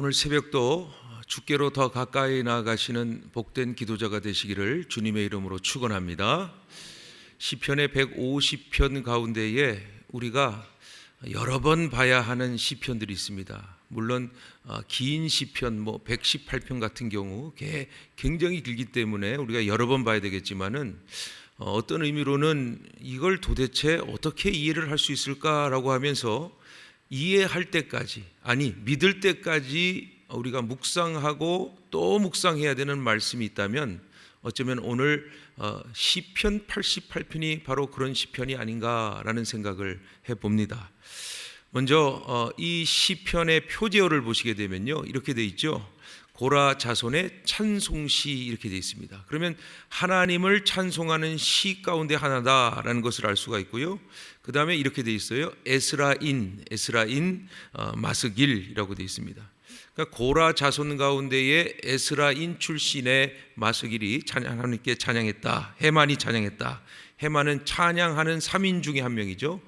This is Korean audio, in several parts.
오늘 새벽도 주께로 더 가까이 나아가시는 복된 기도자가 되시기를 주님의 이름으로 축원합니다. 시편의 150편 가운데에 우리가 여러 번 봐야 하는 시편들이 있습니다. 물론 어, 긴 시편 뭐 118편 같은 경우 게- 굉장히 길기 때문에 우리가 여러 번 봐야 되겠지만은 어, 어떤 의미로는 이걸 도대체 어떻게 이해를 할 수 있을까라고 하면서 이해할 때까지 아니 믿을 때까지 우리가 묵상하고 또 묵상해야 되는 말씀이 있다면 어쩌면 오늘 어, 시편 88편이 바로 그런 시편이 아닌가라는 생각을 해 봅니다. 먼저 어, 이 시편의 표제어를 보시게 되면요 이렇게 돼 있죠. 고라 자손의 찬송시 이렇게 돼 있습니다. 그러면 하나님을 찬송하는 시 가운데 하나다라는 것을 알 수가 있고요. 그 다음에 이렇게 돼 있어요. 에스라인, 에스라인 어, 마스길이라고 돼 있습니다. 그러니까 고라 자손 가운데에 에스라인 출신의 마스길이 찬양 하나님께 찬양했다. 해만이 찬양했다. 해만은 찬양하는 3인 중에 한 명이죠.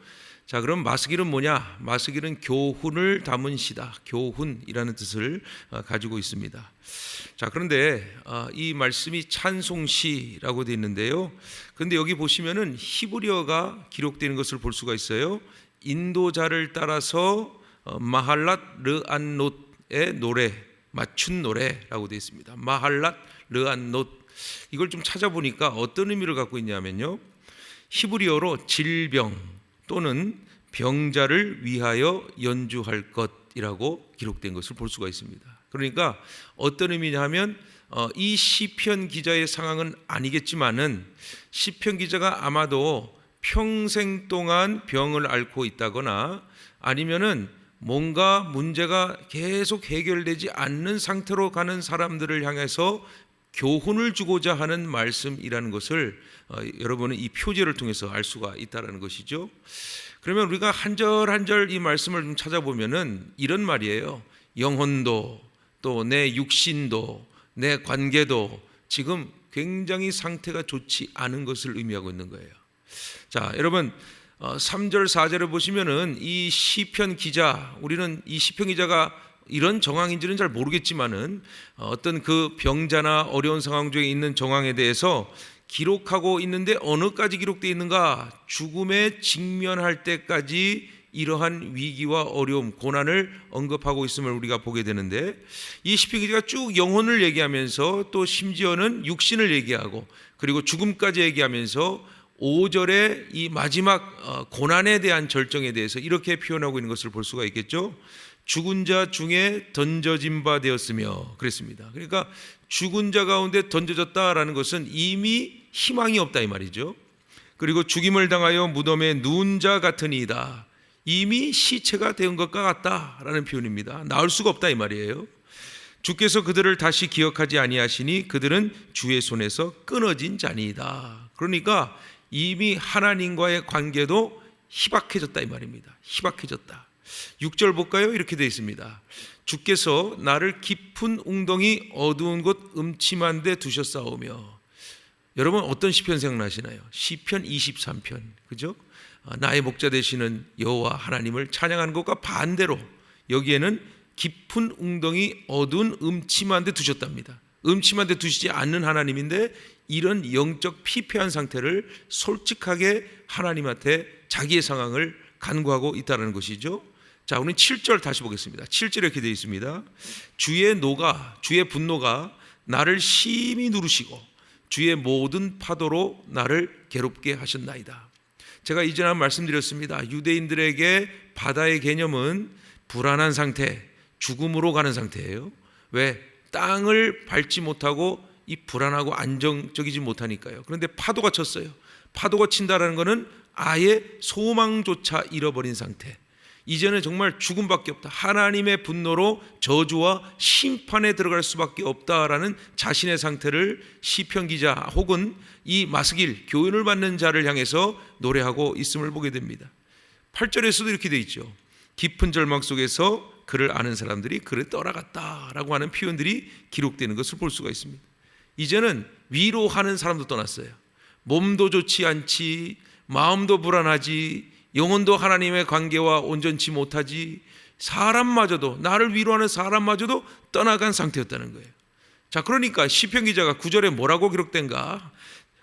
자, 그럼 마스길은 뭐냐? 마스길은 교훈을 담은 시다. 교훈이라는 뜻을 어, 가지고 있습니다. 자, 그런데 어, 이 말씀이 찬송시라고 되어 있는데요. 그런데 여기 보시면은 히브리어가 기록되는 것을 볼 수가 있어요. 인도자를 따라서 어, 마할랏 르안롯의 노래, 맞춘 노래라고 되어 있습니다. 마할랏 르안롯 이걸 좀 찾아보니까 어떤 의미를 갖고 있냐면요. 히브리어로 질병 또는 병자를 위하여 연주할 것이라고 기록된 것을 볼 수가 있습니다. 그러니까 어떤 의미냐면 어, 이 시편 기자의 상황은 아니겠지만은 시편 기자가 아마도 평생 동안 병을 앓고 있다거나 아니면은 뭔가 문제가 계속 해결되지 않는 상태로 가는 사람들을 향해서 교훈을 주고자 하는 말씀이라는 것을 어, 여러분은 이 표제를 통해서 알 수가 있다라는 것이죠. 그러면 우리가 한 절 한 절 이 말씀을 좀 찾아보면은 이런 말이에요. 영혼도 또 내 육신도 내 관계도 지금 굉장히 상태가 좋지 않은 것을 의미하고 있는 거예요. 자, 여러분 어, 3절 4절을 보시면은 이 시편 기자 우리는 이 시편 기자가 이런 정황인지는 잘 모르겠지만은 어, 어떤 그 병자나 어려운 상황 중에 있는 정황에 대해서 기록하고 있는데 어느까지 기록되어 있는가 죽음에 직면할 때까지 이러한 위기와 어려움, 고난을 언급하고 있음을 우리가 보게 되는데 이 시편 기자가 쭉 영혼을 얘기하면서 또 심지어는 육신을 얘기하고 그리고 죽음까지 얘기하면서 5절의 이 마지막 어, 고난에 대한 절정에 대해서 이렇게 표현하고 있는 것을 볼 수가 있겠죠. 죽은 자 중에 던져진 바 되었으며 그랬습니다. 그러니까 죽은 자 가운데 던져졌다라는 것은 이미 희망이 없다 이 말이죠. 그리고 죽임을 당하여 무덤에 누운 자 같으니이다. 이미 시체가 된 것과 같다라는 표현입니다. 나올 수가 없다 이 말이에요. 주께서 그들을 다시 기억하지 아니하시니 그들은 주의 손에서 끊어진 자니이다. 그러니까 이미 하나님과의 관계도 희박해졌다 이 말입니다. 희박해졌다. 6절 볼까요? 이렇게 되어 있습니다. 주께서 나를 깊은 웅덩이 어두운 곳 음침한 데 두셨사오며 여러분 어떤 시편 생각나시나요? 시편 23편. 그죠? 아, 나의 목자 되시는 여호와 하나님을 찬양하는 것과 반대로 여기에는 깊은 웅덩이 어두운 음침한 데 두셨답니다. 음침한 데 두시지 않는 하나님인데 이런 영적 피폐한 상태를 솔직하게 하나님한테 자기의 상황을 간구하고 있다는 것이죠. 자, 우리 7절 다시 보겠습니다. 7절에 이렇게 되어 있습니다. 주의 노가, 주의 분노가 나를 심히 누르시고 주의 모든 파도로 나를 괴롭게 하셨나이다. 제가 이전에 말씀드렸습니다. 유대인들에게 바다의 개념은 불안한 상태, 죽음으로 가는 상태예요. 왜? 땅을 밟지 못하고 이 불안하고 안정적이지 못하니까요. 그런데 파도가 쳤어요. 파도가 친다라는 것은 아예 소망조차 잃어버린 상태. 이제는 정말 죽음밖에 없다. 하나님의 분노로 저주와 심판에 들어갈 수밖에 없다라는 자신의 상태를 시편 기자 혹은 이 마스길 교훈을 받는 자를 향해서 노래하고 있음을 보게 됩니다. 8절에서도 이렇게 돼 있죠. 깊은 절망 속에서 그를 아는 사람들이 그를 떠나갔다라고 하는 표현들이 기록되는 것을 볼 수가 있습니다. 이제는 위로하는 사람도 떠났어요. 몸도 좋지 않지, 마음도 불안하지, 영혼도 하나님의 관계와 온전치 못하지, 사람마저도 나를 위로하는 사람마저도 떠나간 상태였다는 거예요. 자, 그러니까 시편 기자가 구절에 뭐라고 기록된가?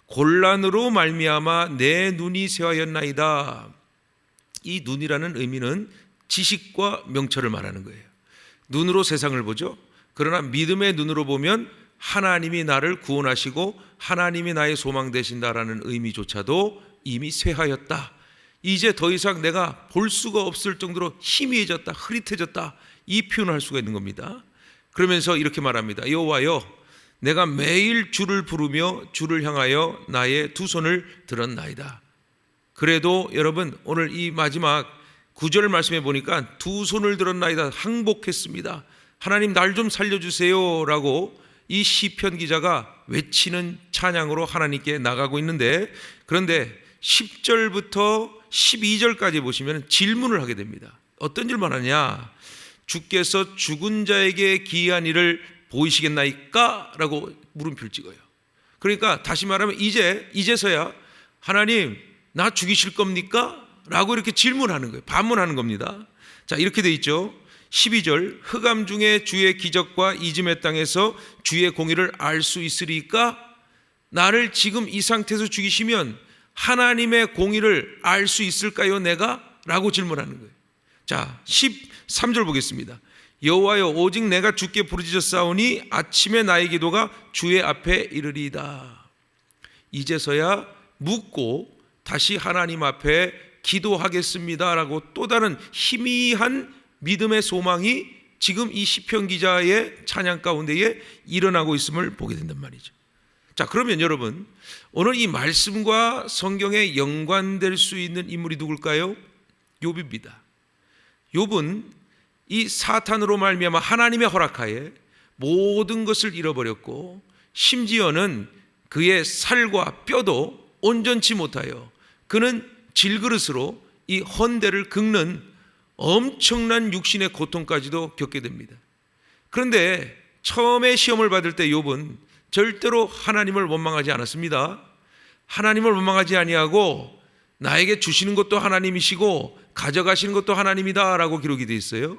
곤란으로 말미암아 내 눈이 새하였나이다. 이 눈이라는 의미는 지식과 명철을 말하는 거예요. 눈으로 세상을 보죠. 그러나 믿음의 눈으로 보면 하나님이 나를 구원하시고 하나님이 나의 소망 되신다라는 의미조차도 이미 쇠하였다. 이제 더 이상 내가 볼 수가 없을 정도로 희미해졌다, 흐릿해졌다. 이 표현을 할 수가 있는 겁니다. 그러면서 이렇게 말합니다. 여호와여, 내가 매일 주를 부르며 주를 향하여 나의 두 손을 들었나이다. 그래도 여러분 오늘 이 마지막 구절 말씀해 보니까 두 손을 들었나이다 항복했습니다. 하나님 날 좀 살려주세요라고 이 시편 기자가 외치는 찬양으로 하나님께 나가고 있는데 그런데 10절부터 12절까지 보시면 질문을 하게 됩니다. 어떤 질문 하냐? 주께서 죽은 자에게 기이한 일을 보이시겠나이까? 라고 물음표를 찍어요. 그러니까 다시 말하면 이제 이제서야 하나님 나 죽이실 겁니까? 라고 이렇게 질문하는 거예요. 반문하는 겁니다. 자, 이렇게 돼 있죠. 12절 흑암 중에 주의 기적과 이즘의 땅에서 주의 공의를 알 수 있으리까? 나를 지금 이 상태에서 죽이시면 하나님의 공의를 알 수 있을까요, 내가? 라고 질문하는 거예요. 자, 13절 보겠습니다. 여호와여 오직 내가 주께 부르짖었사오니 아침에 나의 기도가 주의 앞에 이르리이다. 이제서야 묻고 다시 하나님 앞에 기도하겠습니다라고 또 다른 희미한 믿음의 소망이 지금 이 시편 기자의 찬양 가운데에 일어나고 있음을 보게 된단 말이죠. 자, 그러면 여러분 오늘 이 말씀과 성경에 연관될 수 있는 인물이 누굴까요? 욥입니다. 욥은 이 사탄으로 말미암아 하나님의 허락하에 모든 것을 잃어버렸고 심지어는 그의 살과 뼈도 온전치 못하여 그는 질그릇으로 이 헌대를 긁는 엄청난 육신의 고통까지도 겪게 됩니다. 그런데 처음에 시험을 받을 때 욥은 절대로 하나님을 원망하지 않았습니다. 하나님을 원망하지 아니하고 나에게 주시는 것도 하나님이시고 가져가시는 것도 하나님이다라고 기록이 되어 있어요.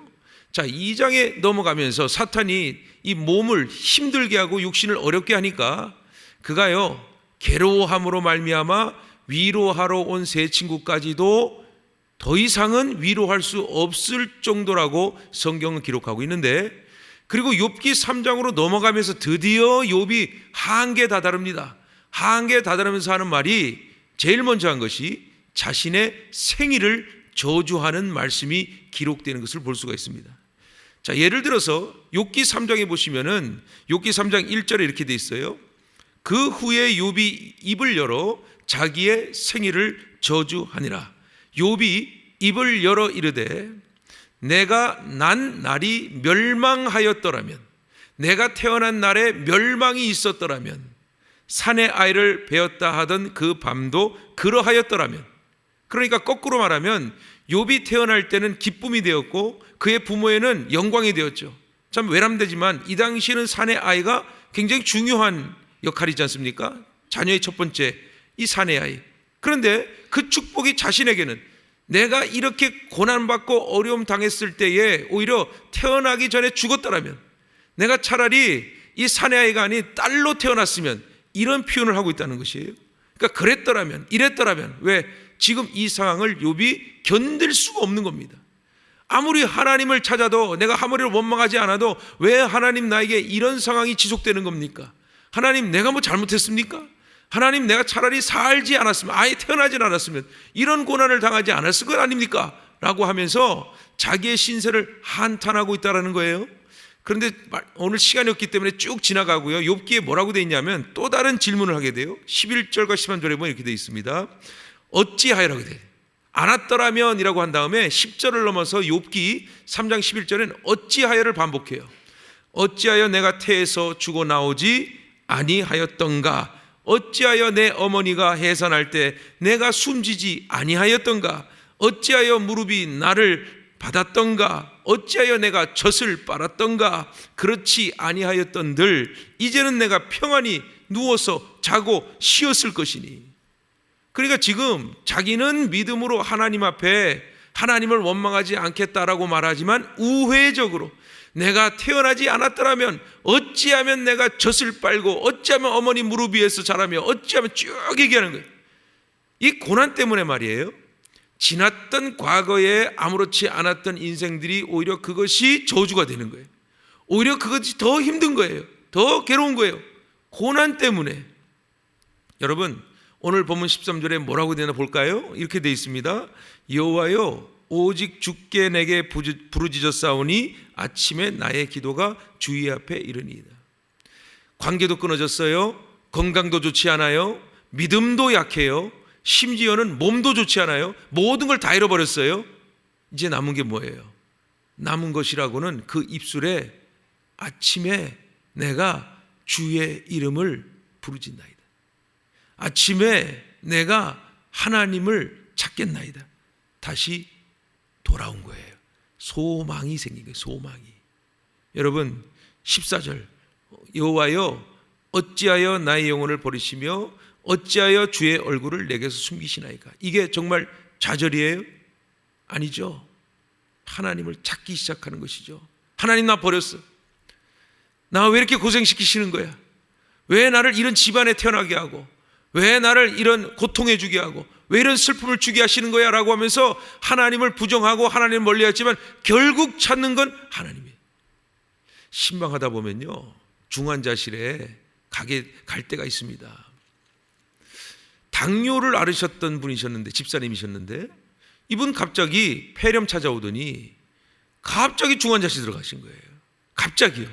자, 2장에 넘어가면서 사탄이 이 몸을 힘들게 하고 육신을 어렵게 하니까 그가요 괴로워함으로 말미암아 위로하러 온 세 친구까지도 더 이상은 위로할 수 없을 정도라고 성경은 기록하고 있는데 그리고 욥기 3장으로 넘어가면서 드디어 욥이 한계에 다다릅니다. 한계에 다다르면서 하는 말이 제일 먼저 한 것이 자신의 생일을 저주하는 말씀이 기록되는 것을 볼 수가 있습니다. 자, 예를 들어서 욥기 3장에 보시면은 욥기 3장 1절에 이렇게 돼 있어요. 그 후에 욥이 입을 열어 자기의 생일을 저주하니라. 욥이 입을 열어 이르되 내가 난 날이 멸망하였더라면 내가 태어난 날에 멸망이 있었더라면 산의 아이를 베었다 하던 그 밤도 그러하였더라면 그러니까 거꾸로 말하면 욥이 태어날 때는 기쁨이 되었고 그의 부모에는 영광이 되었죠. 참 외람되지만 이 당시에는 산의 아이가 굉장히 중요한 역할이지 않습니까? 자녀의 첫 번째 이 산의 아이. 그런데 그 축복이 자신에게는 내가 이렇게 고난받고 어려움 당했을 때에 오히려 태어나기 전에 죽었더라면 내가 차라리 이 산의 아이가 아닌 딸로 태어났으면 이런 표현을 하고 있다는 것이에요. 그러니까 그랬더라면 이랬더라면 왜 지금 이 상황을 욥이 견딜 수가 없는 겁니다. 아무리 하나님을 찾아도 내가 하모리를 원망하지 않아도 왜 하나님 나에게 이런 상황이 지속되는 겁니까? 하나님 내가 뭐 잘못했습니까? 하나님 내가 차라리 살지 않았으면 아예 태어나지 않았으면 이런 고난을 당하지 않았을 것 아닙니까? 라고 하면서 자기의 신세를 한탄하고 있다라는 거예요. 그런데 오늘 시간이 없기 때문에 쭉 지나가고요. 욥기에 뭐라고 돼 있냐면 또 다른 질문을 하게 돼요. 11절과 13절에 보면 이렇게 돼 있습니다. 어찌하여라고 돼. 않았더라면이라고 한 다음에 10절을 넘어서 욥기 3장 11절엔 어찌하여를 반복해요. 어찌하여 내가 태에서 죽어 나오지 아니하였던가? 어찌하여 내 어머니가 해산할 때 내가 숨지지 아니하였던가? 어찌하여 무릎이 나를 받았던가? 어찌하여 내가 젖을 빨았던가? 그렇지 아니하였던들 이제는 내가 평안히 누워서 자고 쉬었을 것이니. 그러니까 지금 자기는 믿음으로 하나님 앞에 하나님을 원망하지 않겠다라고 말하지만 우회적으로 내가 태어나지 않았더라면 어찌하면 내가 젖을 빨고 어찌하면 어머니 무릎 위에서 자라며 어찌하면 쭉 얘기하는 거예요. 이 고난 때문에 말이에요. 지났던 과거에 아무렇지 않았던 인생들이 오히려 그것이 저주가 되는 거예요. 오히려 그것이 더 힘든 거예요. 더 괴로운 거예요. 고난 때문에. 여러분, 오늘 본문 13절에 뭐라고 되나 볼까요? 이렇게 돼 있습니다. 여호와여 오직 주께 내게 부르짖었사오니 아침에 나의 기도가 주의 앞에 이르니이다. 관계도 끊어졌어요. 건강도 좋지 않아요. 믿음도 약해요. 심지어는 몸도 좋지 않아요. 모든 걸 다 잃어버렸어요. 이제 남은 게 뭐예요? 남은 것이라고는 그 입술에 아침에 내가 주의 이름을 부르짖나이다. 아침에 내가 하나님을 찾겠나이다. 다시 돌아온 거예요. 소망이 생긴 거예요. 소망이. 여러분 14절 여호와여 어찌하여 나의 영혼을 버리시며 어찌하여 주의 얼굴을 내게서 숨기시나이까? 이게 정말 좌절이에요? 아니죠. 하나님을 찾기 시작하는 것이죠. 하나님 나 버렸어. 나 왜 이렇게 고생시키시는 거야? 왜 나를 이런 집안에 태어나게 하고 왜 나를 이런 고통해 주게 하고 왜 이런 슬픔을 주게 하시는 거야? 라고 하면서 하나님을 부정하고 하나님을 멀리 했지만 결국 찾는 건 하나님이에요. 신방하다 보면요. 중환자실에 가게 갈 때가 있습니다. 당뇨를 앓으셨던 분이셨는데 집사님이셨는데 이분 갑자기 폐렴 찾아오더니 갑자기 중환자실 들어가신 거예요. 갑자기요.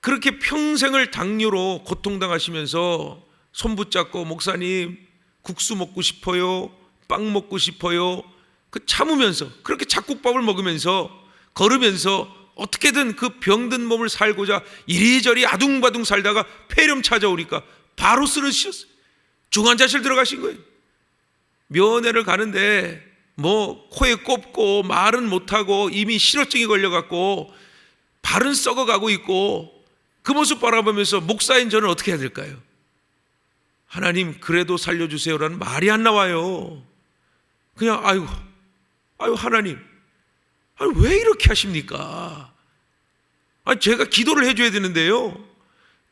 그렇게 평생을 당뇨로 고통당하시면서 손 붙잡고 목사님 국수 먹고 싶어요. 빵 먹고 싶어요. 그 참으면서 그렇게 잡곡밥을 먹으면서 걸으면서 어떻게든 그 병든 몸을 살고자 이리저리 아둥바둥 살다가 폐렴 찾아오니까 바로 쓰러지셨어요. 중환자실 들어가신 거예요. 면회를 가는데 뭐 코에 꼽고 말은 못하고 이미 실어증이 걸려갖고 발은 썩어가고 있고 그 모습 바라보면서 목사인 저는 어떻게 해야 될까요? 하나님 그래도 살려주세요라는 말이 안 나와요. 그냥 아이고 아유 하나님 아니, 왜 이렇게 하십니까? 아 제가 기도를 해줘야 되는데요.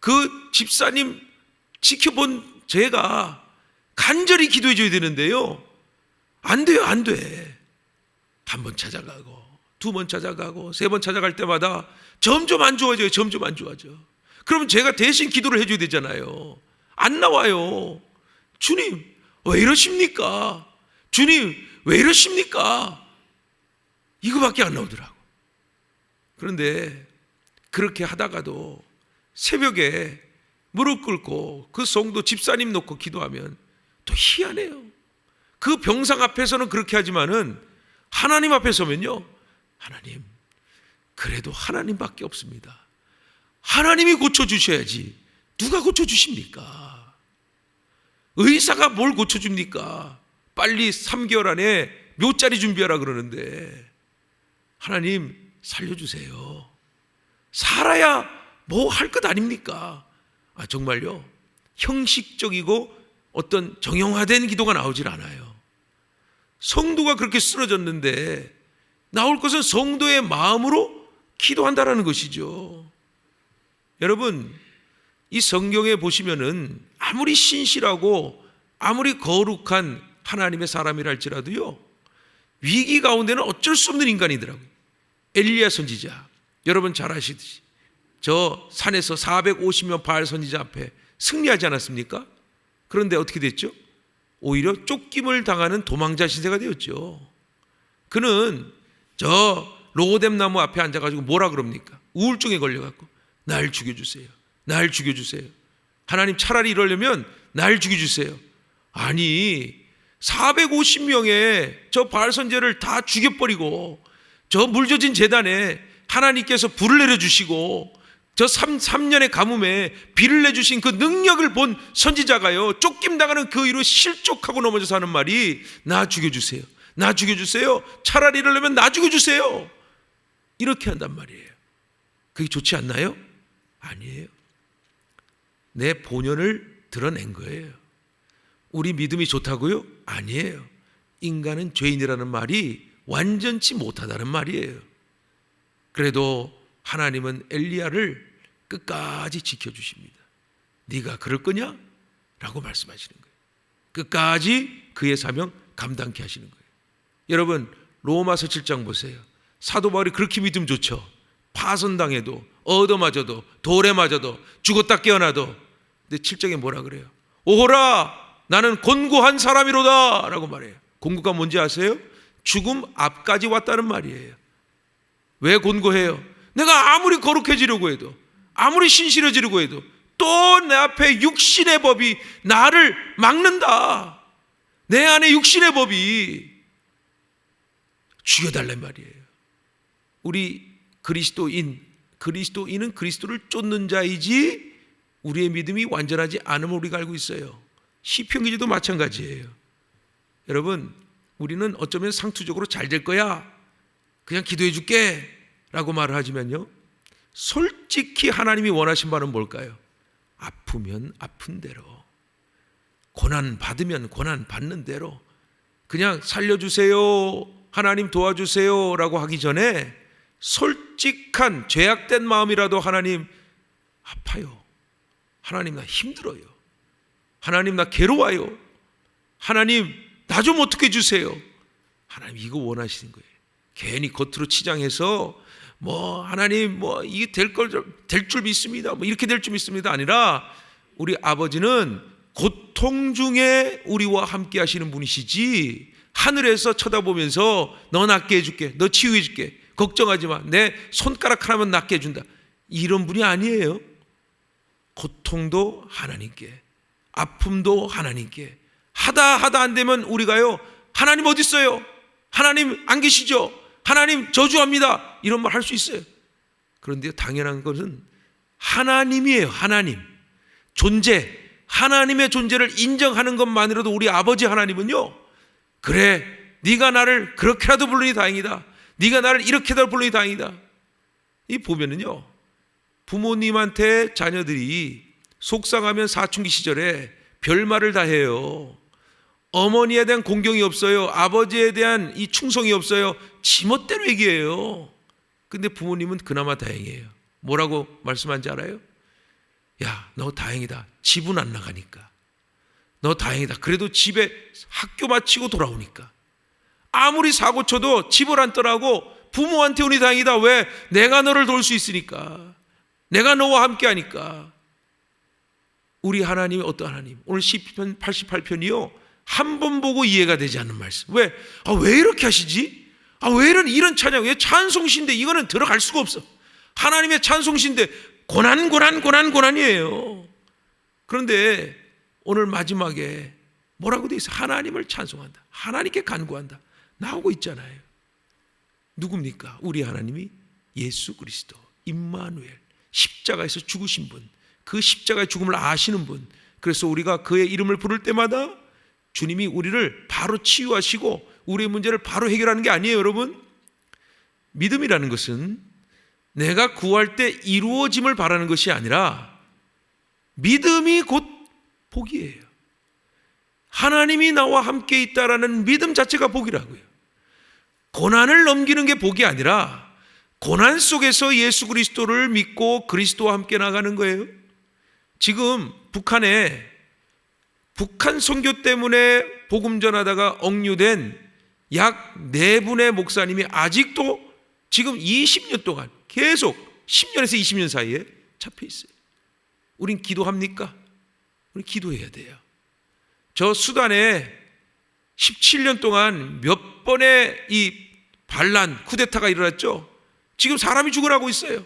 그 집사님 지켜본 제가 간절히 기도해 줘야 되는데요. 안 돼요, 안 돼. 한 번 찾아가고, 두 번 찾아가고, 세 번 찾아갈 때마다 점점 안 좋아져요, 점점 안 좋아져. 그러면 제가 대신 기도를 해줘야 되잖아요. 안 나와요. 주님, 왜 이러십니까? 주님, 왜 이러십니까? 이거밖에 안 나오더라고. 그런데 그렇게 하다가도 새벽에 무릎 꿇고 그 성도 집사님 놓고 기도하면 또 희한해요. 그 병상 앞에서는 그렇게 하지만은 하나님 앞에 서면요. 하나님, 그래도 하나님밖에 없습니다. 하나님이 고쳐주셔야지. 누가 고쳐주십니까? 의사가 뭘 고쳐줍니까? 빨리 3개월 안에 묘자리 준비하라 그러는데 하나님 살려주세요. 살아야 뭐 할 것 아닙니까? 아, 정말요? 형식적이고 어떤 정형화된 기도가 나오질 않아요. 성도가 그렇게 쓰러졌는데 나올 것은 성도의 마음으로 기도한다라는 것이죠. 여러분, 이 성경에 보시면은 아무리 신실하고 아무리 거룩한 하나님의 사람이랄지라도요, 위기 가운데는 어쩔 수 없는 인간이더라고요. 엘리야 선지자, 여러분 잘 아시듯이 저 산에서 450명 바알 선지자 앞에 승리하지 않았습니까? 그런데 어떻게 됐죠? 오히려 쫓김을 당하는 도망자 신세가 되었죠. 그는 저 로뎀 나무 앞에 앉아가지고 뭐라 그럽니까? 우울증에 걸려갖고 날 죽여주세요. 날 죽여주세요. 하나님 차라리 이러려면 날 죽여주세요. 아니 450명의 저 바알 선제를 다 죽여버리고 저 물젖은 재단에 하나님께서 불을 내려주시고 저 3, 3년의 가뭄에 비를 내주신 그 능력을 본 선지자가요, 쫓김 당하는 그 이로 실족하고 넘어져서 하는 말이, 나 죽여주세요. 나 죽여주세요. 차라리 이러려면 나 죽여주세요. 이렇게 한단 말이에요. 그게 좋지 않나요? 아니에요. 내 본연을 드러낸 거예요. 우리 믿음이 좋다고요? 아니에요. 인간은 죄인이라는 말이 완전치 못하다는 말이에요. 그래도 하나님은 엘리야를 끝까지 지켜 주십니다. 네가 그럴 거냐? 라고 말씀하시는 거예요. 끝까지 그의 사명 감당케 하시는 거예요. 여러분 로마서 7장 보세요. 사도 바울이 그렇게 믿음 좋죠. 파선당해도 얻어맞아도 돌에 맞아도 죽었다 깨어나도 근데 7장에 뭐라 그래요? 오호라 나는 곤고한 사람이로다 라고 말해요. 곤고가 뭔지 아세요? 죽음 앞까지 왔다는 말이에요. 왜 곤고해요? 내가 아무리 거룩해지려고 해도 아무리 신실해지려고 해도 또 내 앞에 육신의 법이 나를 막는다. 내 안에 육신의 법이 죽여달란 말이에요. 우리 그리스도인, 그리스도인은 그리스도를 쫓는 자이지 우리의 믿음이 완전하지 않음을 우리가 알고 있어요. 시편 기지도 마찬가지예요. 여러분, 우리는 어쩌면 상투적으로 잘 될 거야. 그냥 기도해 줄게. 라고 말을 하지만요. 솔직히 하나님이 원하신 바는 뭘까요? 아프면 아픈 대로. 고난 받으면 고난 받는 대로. 그냥 살려주세요. 하나님 도와주세요. 라고 하기 전에 솔직한 죄악된 마음이라도 하나님 아파요. 하나님 나 힘들어요. 하나님 나 괴로워요. 하나님 나 좀 어떻게 해주세요. 하나님 이거 원하시는 거예요. 괜히 겉으로 치장해서 뭐 하나님 뭐 이게 될걸될 줄 믿습니다. 뭐 이렇게 될 줄 믿습니다. 아니라 우리 아버지는 고통 중에 우리와 함께 하시는 분이시지 하늘에서 쳐다보면서 너 낫게 해줄게. 너 치유해 줄게. 걱정하지 마. 내 손가락 하나만 낫게 해준다. 이런 분이 아니에요. 고통도 하나님께, 아픔도 하나님께. 하다 하다 안 되면 우리가요. 하나님 어디 있어요? 하나님 안 계시죠? 하나님 저주합니다. 이런 말 할 수 있어요. 그런데 당연한 것은 하나님이에요. 하나님. 존재. 하나님의 존재를 인정하는 것만으로도 우리 아버지 하나님은요. 그래. 네가 나를 그렇게라도 부르니 다행이다. 네가 나를 이렇게라도 부르니 다행이다. 이 보면은요. 부모님한테 자녀들이 속상하면 사춘기 시절에 별말을 다 해요. 어머니에 대한 공경이 없어요. 아버지에 대한 이 충성이 없어요. 지멋대로 얘기해요. 근데 부모님은 그나마 다행이에요. 뭐라고 말씀한지 알아요? 야, 너 다행이다. 집은 안 나가니까. 너 다행이다. 그래도 집에 학교 마치고 돌아오니까. 아무리 사고 쳐도 집을 안 떠나고 부모한테 오니 다행이다. 왜? 내가 너를 도울 수 있으니까. 내가 너와 함께 하니까. 우리 하나님이 어떤 하나님? 오늘 시편 88편이요. 한 번 보고 이해가 되지 않는 말씀. 왜? 아, 왜 이렇게 하시지? 아, 왜 이런, 이런 찬양, 왜 찬송신데 이거는 들어갈 수가 없어. 하나님의 찬송신데 고난, 고난, 고난, 고난이에요. 그런데 오늘 마지막에 뭐라고 돼 있어? 하나님을 찬송한다. 하나님께 간구한다. 나오고 있잖아요. 누굽니까? 우리 하나님이 예수 그리스도, 임마누엘, 십자가에서 죽으신 분, 그 십자가의 죽음을 아시는 분. 그래서 우리가 그의 이름을 부를 때마다 주님이 우리를 바로 치유하시고 우리의 문제를 바로 해결하는 게 아니에요, 여러분. 믿음이라는 것은 내가 구할 때 이루어짐을 바라는 것이 아니라 믿음이 곧 복이에요. 하나님이 나와 함께 있다라는 믿음 자체가 복이라고요. 고난을 넘기는 게 복이 아니라 고난 속에서 예수 그리스도를 믿고 그리스도와 함께 나가는 거예요. 지금 북한에 북한 선교 때문에 복음 전하다가 억류된 약 네 분의 목사님이 아직도 지금 20년 동안 계속 10년에서 20년 사이에 잡혀 있어요. 우린 기도합니까? 우리 기도해야 돼요. 저 수단에 17년 동안 몇 번의 이 반란, 쿠데타가 일어났죠. 지금 사람이 죽으라고 있어요.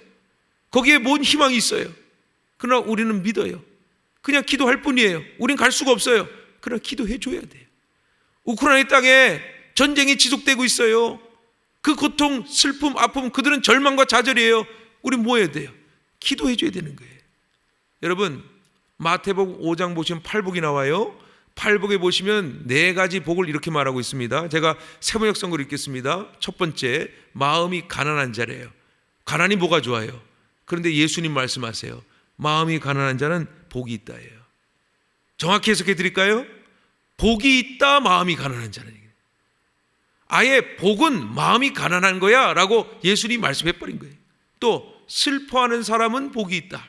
거기에 뭔 희망이 있어요. 그러나 우리는 믿어요. 그냥 기도할 뿐이에요. 우린 갈 수가 없어요. 그러나 기도해 줘야 돼요. 우크라이나 땅에 전쟁이 지속되고 있어요. 그 고통, 슬픔, 아픔, 그들은 절망과 좌절이에요. 우린 뭐 해야 돼요? 기도해 줘야 되는 거예요. 여러분, 마태복 5장 보시면 팔복이 나와요. 팔복에 보시면 네 가지 복을 이렇게 말하고 있습니다. 제가 세번역 성구를 읽겠습니다. 첫 번째, 마음이 가난한 자래요. 가난이 뭐가 좋아요? 그런데 예수님 말씀하세요. 마음이 가난한 자는 복이 있다예요. 정확히 해석해 드릴까요? 복이 있다 마음이 가난한 자는 아예 복은 마음이 가난한 거야 라고 예수님이 말씀해 버린 거예요. 또 슬퍼하는 사람은 복이 있다.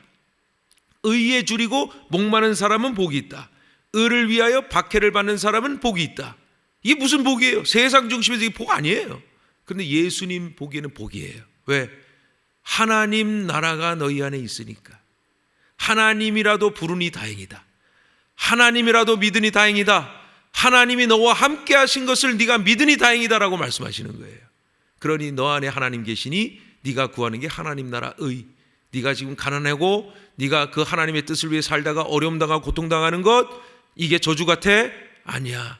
의에 줄이고 목 마른 사람은 복이 있다. 의를 위하여 박해를 받는 사람은 복이 있다. 이게 무슨 복이에요? 세상 중심에서 이게 복 아니에요. 그런데 예수님 보기에는 복이에요. 왜? 하나님 나라가 너희 안에 있으니까. 하나님이라도 부르니 다행이다. 하나님이라도 믿으니 다행이다. 하나님이 너와 함께 하신 것을 네가 믿으니 다행이다라고 말씀하시는 거예요. 그러니 너 안에 하나님 계시니 네가 구하는 게 하나님 나라의 네가 지금 가난하고 네가 그 하나님의 뜻을 위해 살다가 어려움 당하고 고통 당하는 것 이게 저주 같아? 아니야.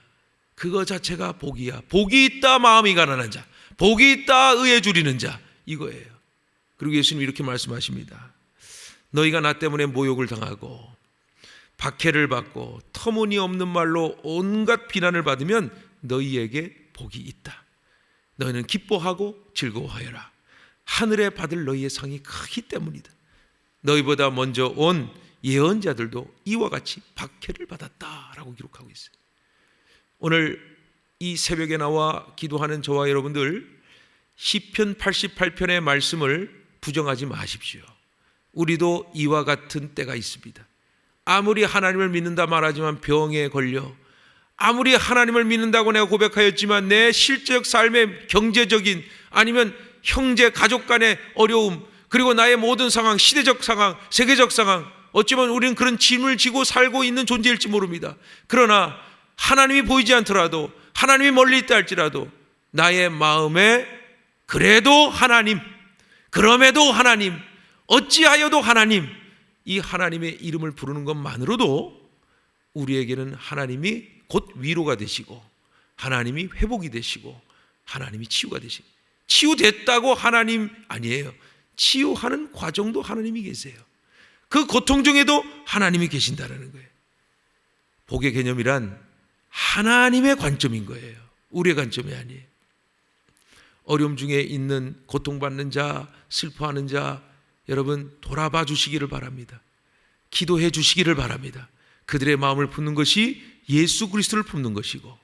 그거 자체가 복이야. 복이 있다 마음이 가난한 자. 복이 있다 의에 줄이는 자. 이거예요. 그리고 예수님 이렇게 말씀하십니다. 너희가 나 때문에 모욕을 당하고 박해를 받고 터무니없는 말로 온갖 비난을 받으면 너희에게 복이 있다. 너희는 기뻐하고 즐거워하여라. 하늘에 받을 너희의 상이 크기 때문이다. 너희보다 먼저 온 예언자들도 이와 같이 박해를 받았다라고 기록하고 있어요. 오늘 이 새벽에 나와 기도하는 저와 여러분들 시편 88편의 말씀을 부정하지 마십시오. 우리도 이와 같은 때가 있습니다. 아무리 하나님을 믿는다 말하지만 병에 걸려 아무리 하나님을 믿는다고 내가 고백하였지만 내 실제적 삶의 경제적인 아니면 형제 가족 간의 어려움 그리고 나의 모든 상황 시대적 상황 세계적 상황 어쩌면 우리는 그런 짐을 지고 살고 있는 존재일지 모릅니다. 그러나 하나님이 보이지 않더라도 하나님이 멀리 있다 할지라도 나의 마음에 그래도 하나님 그럼에도 하나님 어찌하여도 하나님 이 하나님의 이름을 부르는 것만으로도 우리에게는 하나님이 곧 위로가 되시고 하나님이 회복이 되시고 하나님이 치유가 되시고 치유됐다고 하나님 아니에요. 치유하는 과정도 하나님이 계세요. 그 고통 중에도 하나님이 계신다라는 거예요. 복의 개념이란 하나님의 관점인 거예요. 우리의 관점이 아니에요. 어려움 중에 있는 고통받는 자, 슬퍼하는 자, 여러분 돌아봐 주시기를 바랍니다. 기도해 주시기를 바랍니다. 그들의 마음을 품는 것이 예수 그리스도를 품는 것이고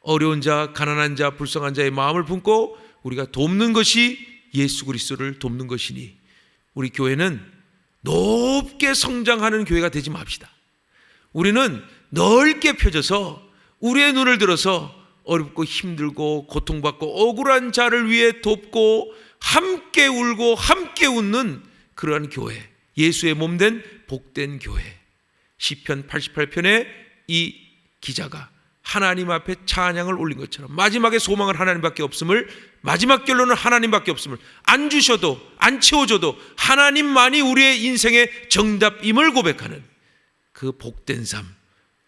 어려운 자, 가난한 자, 불쌍한 자의 마음을 품고 우리가 돕는 것이 예수 그리스도를 돕는 것이니 우리 교회는 높게 성장하는 교회가 되지 맙시다. 우리는 넓게 펴져서 우리의 눈을 들어서 어렵고 힘들고 고통받고 억울한 자를 위해 돕고 함께 울고 함께 웃는 그러한 교회. 예수의 몸 된 복된 교회. 시편 88편에 이 기자가 하나님 앞에 찬양을 올린 것처럼 마지막에 소망은 하나님밖에 없음을 마지막 결론은 하나님밖에 없음을 안 주셔도 안 채워줘도 하나님만이 우리의 인생의 정답임을 고백하는 그 복된 삶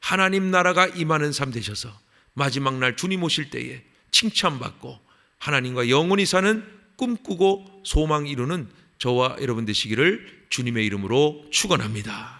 하나님 나라가 임하는 삶 되셔서 마지막 날 주님 오실 때에 칭찬받고 하나님과 영원히 사는 꿈꾸고 소망 이루는 저와 여러분 되시기를 주님의 이름으로 축원합니다.